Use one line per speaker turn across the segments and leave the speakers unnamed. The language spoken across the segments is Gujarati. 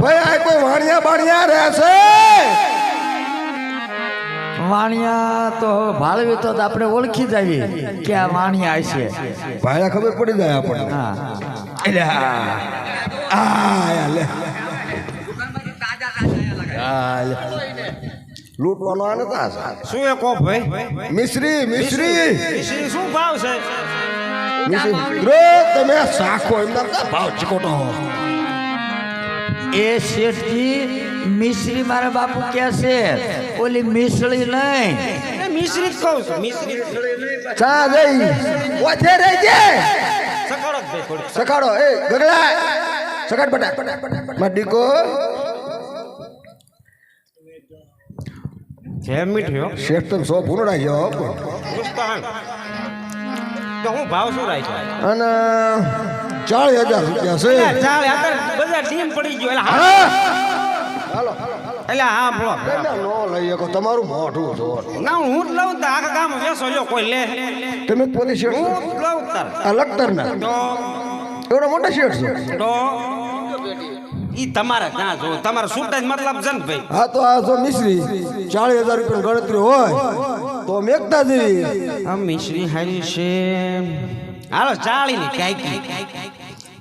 ભાઈ આ કોઈ વાણિયા બાણિયા રહેશે?
વાણિયા તો હવે ભાળવી તો આપણે ઓળખી જઈએ કે આ વાણિયા છે.
ભાયા ખબર પડી જાય આપણને.
હા.
એટલે આ આ લે. લૂંટવાનો આને તા
શું એ કોપ ભાઈ?
મિશ્રી મિશ્રી.
મિશ્રી શું ભાવ છે?
મિશ્રી. તમે સાખો એમના ભાવ ચીકોટો.
એ શેઠજી મિશ્રી મારા બાપુ કે છે? ઓલી મિશ્રી નહીં.
એ મિશ્રી જ કહું છું મિશ્રી
ચા
ગઈ ઓછે રહેજે
સકાડો એ ગગડા સખાડ બટા મડીકો
જેમ મીઠ્યો.
શેઠ તો સો ભૂંડા ગયો
તો હું ભાવ શું રાખ્યો?
અને ચાલીસ હજાર રૂપિયા છે.
ચાળી બધા ટીમ પડી ગયો એટલે હા.
હા. હાલો
એટલે હા બોલો.
નો લઈ શકો તમારું મોઢું જો.
ના હું જ લઉં તો આખા ગામ વેસો લ્યો કોઈ લે.
તમે પોલીસ શેઠ
હું જ લઉં તાર.
આ લખતર ના
તો.
એવડા મોટા શેઠ છો?
તો. ઈ તમારે ક્યાં જો તમારે જ મતલબ છે ને ભાઈ?
હા તો આ જો મિશ્રી ચાલીસ હજાર રૂપિયાની ગણતરી હોય તો મેઘતા જેવી.
આ મિશ્રી હારી છે. હાલો ચાળી ની કાંઈકી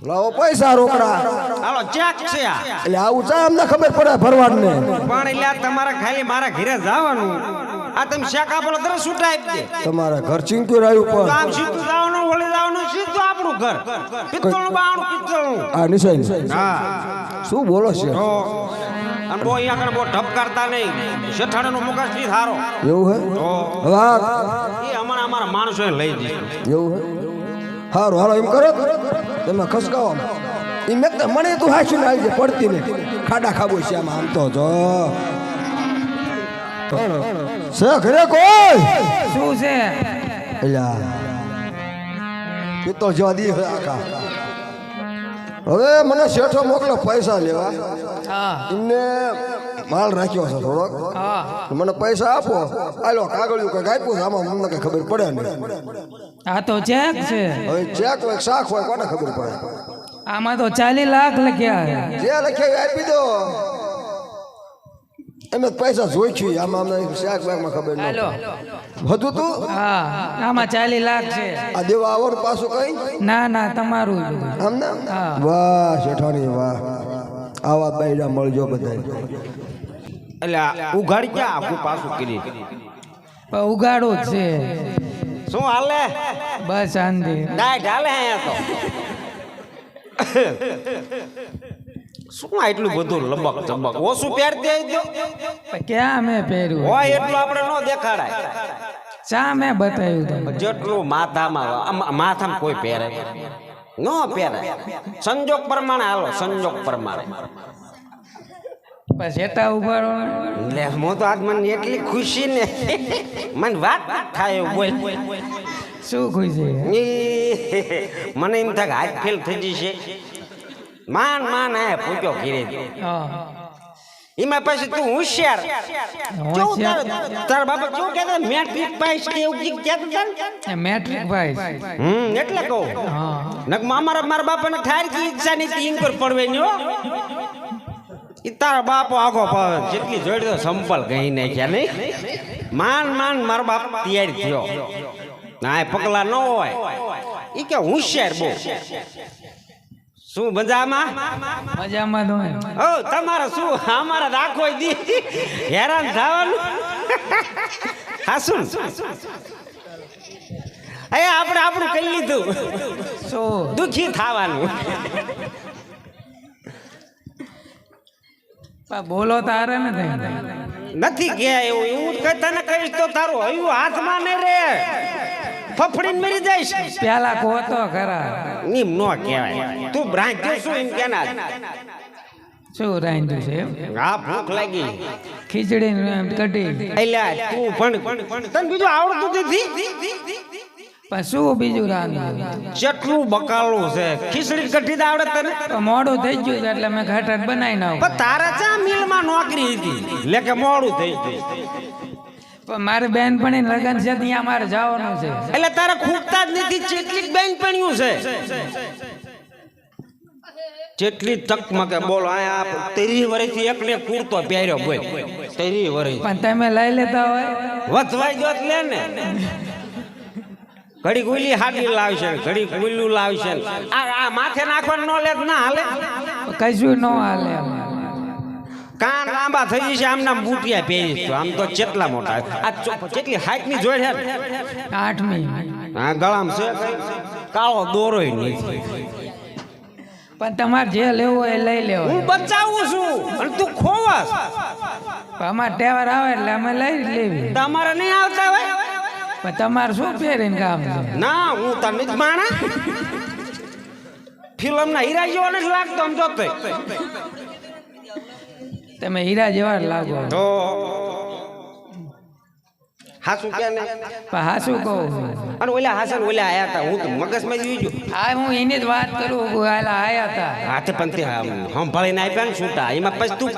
લાવો પૈસા રોકડા.
હાલો ચેક છે
એટલે આવું ચા અમને ખબર પડે ભરવાડ ને
પણ એટલે તમારે ખાલી મારા ઘરે જવાનું. આ તમે શેક આપો તરત છૂટા આપી દે.
તમારા ઘર ચિંક્યું રહ્યું પણ.
આમ સીધું જવાનું વળી જવાનું સીધું આપણું ઘર. પિત્તળનું બાણું પિત્તળનું.
આ નિશાન
હા.
શું બોલો છે?
અને બહુ અહીંયા આગળ બહુ ઢપ કરતા નહીં. શેઠાણીનો મુકાશથી સારો
એવું હે?
તો એ હમણાં અમારા માણસો લઈ દીધું.
એવું હે? સારું હાલો એમ કરો. તમે ખસકાવો એ મેં મને તું ને આવી જાય પડતી ને ખાડા ખાબો છે આમાં આમ તો જો. છે ઘરે કોઈ?
શું છે?
એ તો જેવા દી હવે આખા. હવે મને શેઠો મોકલો પૈસા લેવા. એમને માલ રાખ્યો છે થોડોક. મને પૈસા આપો. આલો કાગળિયું કંઈક આપ્યું છે આમાં મને કઈ ખબર પડે નહીં.
આ તો ચેક છે.
હવે ચેક હોય શાક હોય કોને ખબર પડે?
આમાં તો ચાલી લાખ લખ્યા
જે લખ્યા આપી દો. એમ પૈસા જોઈ છું આમાં અમને શાક બાગમાં ખબર ન હતું તું?
હા આમાં ચાલી લાખ છે.
આ દેવા આવવાનું પાછું કઈ?
ના ના તમારું
આમ ને? વાહ શેઠાણી વાહ. આવા બૈડા મળજો બધા
એટલે આ ઉઘાડી ક્યાં આખું પાછું કરી?
ઉઘાડો જ છે.
શું હાલે?
બસ શાંતિ.
ડાયટ હાલે અહીંયા તો? શું આટલું બધું લબક ચબક ઓછું પહેરતી આવી દો
ક્યાં મેં પહેર્યું?
હોય એટલું આપણે ન દેખાડાય.
ચા મેં બતાવ્યું
જેટલું માથામાં આમ- માથામાં કોઈ પહેરે. ન પહેરે સંજોગ પ્રમાણે હાલો સંજોગ પ્રમાણે.
બસ ઉભારો
લે હું તો આજ મને એટલી ખુશી ને મને વાત થાય બોલ.
શું ખુશી?
મને એમ થાય કે હાથ ફેલ થઈ જશે. માન માન આ પૂછ્યો ઘીરે
હા.
એમાં પછી તું હોશિયાર. કેવું. તાર બાપા કેવું કહેતા મેટ્રિક પાસ કે એવું કંઈક કહેતા હતા ને?
મેટ્રિક પાસ
હમ એટલે કહું. નક મારા મારા બાપાને ઠાર કી ઈચ્છા ની તી પર પડવે ની હો. ઈ તારા બાપો આખો પાવે જેટલી જોડી તો સંપલ ગઈ નાખ્યા નહીં. માન માન મારો બાપ તૈયાર થયો. ના એ પગલા ન હોય. ઈ કે હોશિયાર બહુ. શું મજામાં?
મજામાં તો
ઓ તમારે શું અમારે રાખો દી હેરાન થવાનું? હા શું? એ આપણે આપણું કહી લીધું.
શું?
દુઃખી થવાનું.
બોલો તારે ને
નથી ગયા એવું એવું તને કહીશ તો તારું હયું હાથમાં નહીં રે ફફડીને મરી જઈશ.
પેલા કોતો ખરા.
નીમ નો કહેવાય. તું બ્રાંચ્યો શું એમ કેના
શું રાંધ્યું છે?
હા ભૂખ લાગી.
ખીચડી કઢી.
એલા તું પણ તને બીજું આવડતું નથી?
શું બીજું રાંધ્યું
જેટલું બકાલું છે. ખીચડી કઢી તો આવડે તને?
તો મોડું થઈ ગયું છે એટલે મેં ઘાટાટ બનાવી નાખું
તારા ચા મિલમાં નોકરી હતી. એટલે કે મોડું થઈ ગયું.
મારી બેન પણ લગન છે ત્યાં મારે જવાનું છે.
એટલે તારા ખૂટતા જ નથી ચેટલી બેન પણ્યું છે. જેટલી તકમાં કે બોલો આયા તેરી વર્ષથી એકલે કુર્તો પહેર્યો બોલ. તેરી વર્ષ
પણ તમે લઈ લેતા હોય.
વધવાઈ જોત લે ને. ઘડી ગુલી હાડી લાવશે ઘડી ગુલ્લું લાવશે. આ આ માથે નાખવાનું ન લે ના હાલે.
કશું ન હાલે.
લાંબા થઈ જશે આમના બુટિયા પહેરી તો આમ તો કેટલા મોટા. આ કેટલી હાઈટની જોઈ છે?
આઠમી.
હા ગળામ છે? કાળો દોરોય નહીં.
પણ તમારે જે લેવું હોય એ લઈ લેવો
હું બચાવું છું. અને તું ખોવાસ
અમારે તહેવાર આવે એટલે અમે લઈ લેવી.
તમારે નહીં આવતા હોય?
પણ તમારે શું પહેરીને કામ છે?
ના હું તને જ માણા ફિલ્મ ના હીરા જેવો નથી લાગતો આમ જોતો
તમે હીરા જેવા લાગો
તો હાસું કે ને
પણ હા શું
અને ઓલા હાસન ઓલા આયા હતા હું તો મગજમાં જ જોઈ
આ હું એની જ વાત કરું આયા હતા
હાથે પણ તે આમ સંભાળીને આપ્યા ને છૂટા એમાં પછી તું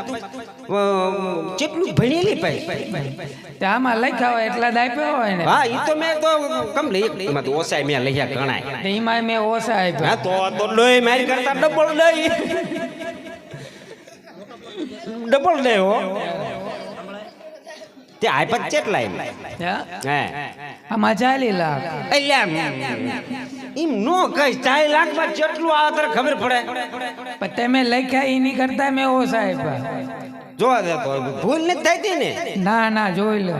કેટલું ભણેલી પછી
તે આમાં લખ્યા હોય એટલા જ આપ્યા હોય ને
હા એ તો મેં તો કમ લઈ એમાં તો ઓછા મેં લખ્યા ગણાય
એમાં મેં
હા
આપ્યા
તો તો લોહી મારી કરતા ડબલ લઈ ડબલ લે હો તે આપ્યા કેટલા એમ
હા?
હે.
આમાં ચાલી લાખ.
એટલે એમ. નો કઈ ચાર લાખમાં જેટલું આવે તારે ખબર પડે.
પણ તમે લખ્યા એની કરતા મેં ઓ સાહેબ.
જોવા દે તો ભૂલ નથી થઈ તી ને?
ના ના જોઈ લો.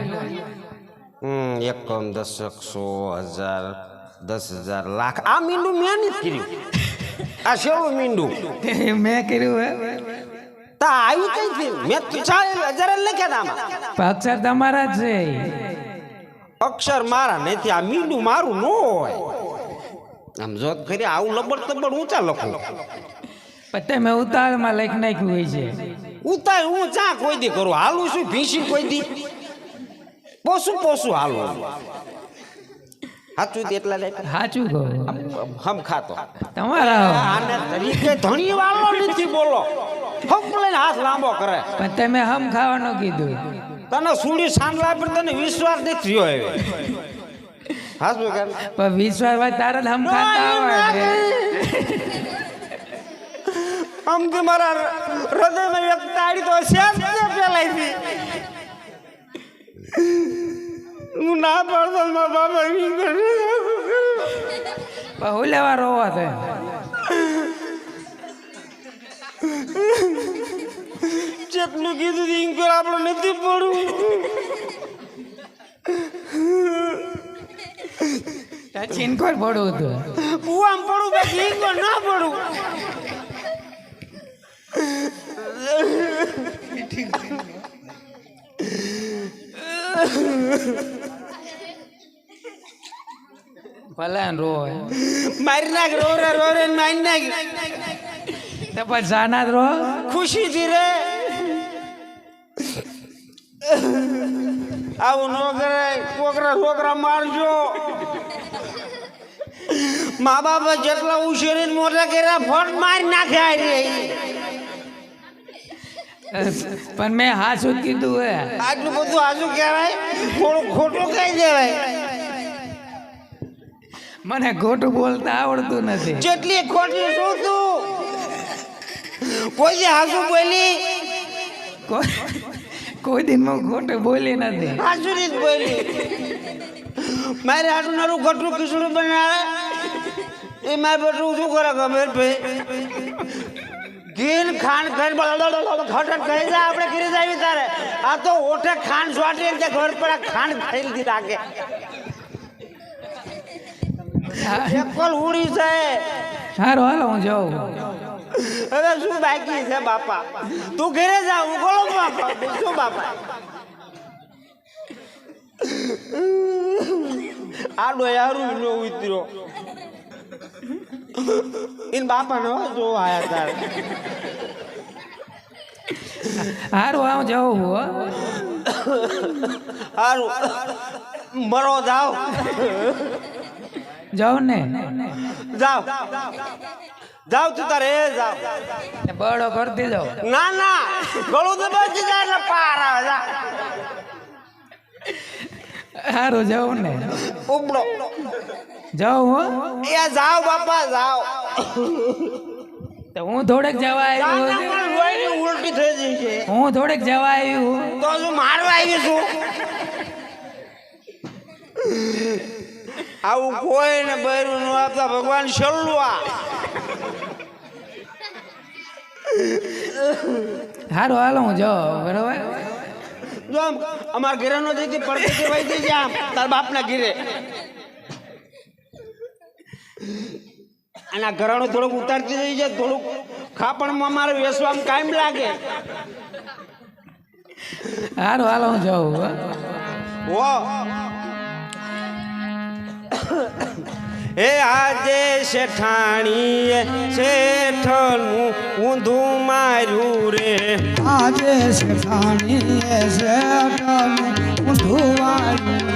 હમ એકમ દશક સો હજાર દસ હજાર લાખ. આ મીંડું મેં નથી કર્યું. આ શેવું મીંડું.
મેં કર્યું હે.
તા આવ્યું કઈ થી મેં તો હજાર જ લખ્યા તા આમાં.
અક્ષર તમારા છે.
અક્ષર મારા નથી આ મીંડું મારું ન હોય. આમ જો તો ખરી આવું લબડ તબડ ઊંચા લખું.
પણ તમે ઉતાળમાં લખી નાખ્યું હોય છે.
ઉતાય હું ચા કોઈ દી કરું? હાલું છું ભીસી કોઈ દી? પોસું પોસું હાલું. સાચું એટલા
સાચું કહો.
હમ ખાતો.
તમારા
આને તરીકે ધણી વાળો નથી બોલો. હમ લઈને હાથ લાંબો કરે.
પણ તમે હમ ખાવાનું કીધું.
તને સુડી સાંડલા પર તને વિશ્વાસ નથી થયો હવે. હાસુ કે
પણ વિશ્વાસ હોય તારે હમ ખાતા આવે
આમ કે મારા હૃદયમાં એક તાળી તો છે પેલાઈ હું ના પાડતો કરે.
હું લેવા રોવા તે
જેટલું કીધું હતું ઈંકર આપણે નથી પડવું.
ચીનકોર પડવું હતું?
હું આમ પડું બાકી ના પડું.
ભલે રો
મારી નાખ રો રે રો રે ને મારી નાખ.
તો પછી જાના રો
ખુશી થી રે. આવું ન કરે છોકરા છોકરા મારજો. મા બાપ જેટલા ઉછેરી મોટા કર્યા ફોન મારી નાખ્યા રે.
પણ મેં હાસું કીધું હે?
આટલું બધું હાસું કહેવાય? થોડું ખોટું કહી દેવાય.
મને ખોટું બોલતા આવડતું નથી.
જેટલી ખોટી શું તું? કોઈ હાસુ બોલી.
કોઈ- દિનમાં ખોટું બોલી નથી
હાસુ જ બોલી. મારે હાસુ નાનું ખોટું ખીચડું બનાવે. એ મારે બધું શું કરે ગમે ભાઈ? ગીન ખાંડ ખાઈને ખટટ કરી જાય આપણે ગીરી જાય તારે આ તો ઓઠે ખાંડ સ્વાટી એટલે ઘર પર ખાંડ ખાઈ લીધી રાખે એકલ ઉડી છે
સારું હાલો હું જાઉં.
હવે શું બાકી છે બાપા? તું ઘરે જા હું બોલો બાપા. શું બાપા. આ ડોયારું નો ઉતર્યો. ઇન બાપા નો જો આયા તાર.
હારું આવ જાઉં હો
હારું. મરો જાઓ.
જાવ ને?
જાઓ. જાઓ તું તારે
ને બળો કરતી જાઉં
ના ના ગળું તો બચી જાય ને પાર આવે જા.
સારું જાઉં ને.
ઉપડો.
જાઉં હો.
એ જાવ બાપા જાઓ
તો હું થોડેક જવા આવ્યો
ઉલટી થઈ ગઈ છે.
હું થોડેક જવા આવ્યું
તો શું મારવા આવી છું? આવું કોઈને બૈરું ન આપતા ભગવાન છેલ્લું આ.
સારું હાલો હું જો બરોબર?
જો આમ અમાર ઘરે નો જઈતી પડતી ભાઈ જઈ જા તાર બાપના ઘરે. અને આ ઘરાણું થોડુંક ઉતારતી થઈ જાય થોડુંક ખાપણમાં મારે વેસવા કાયમ લાગે.
હારું હાલો હું જાઉં
હો. હો આજે શેઠાણીએ શેઠનું ઊંધું માર્યું રે.
આજે શેઠાણીએ શેઠનું ઊંધું વાળ્યું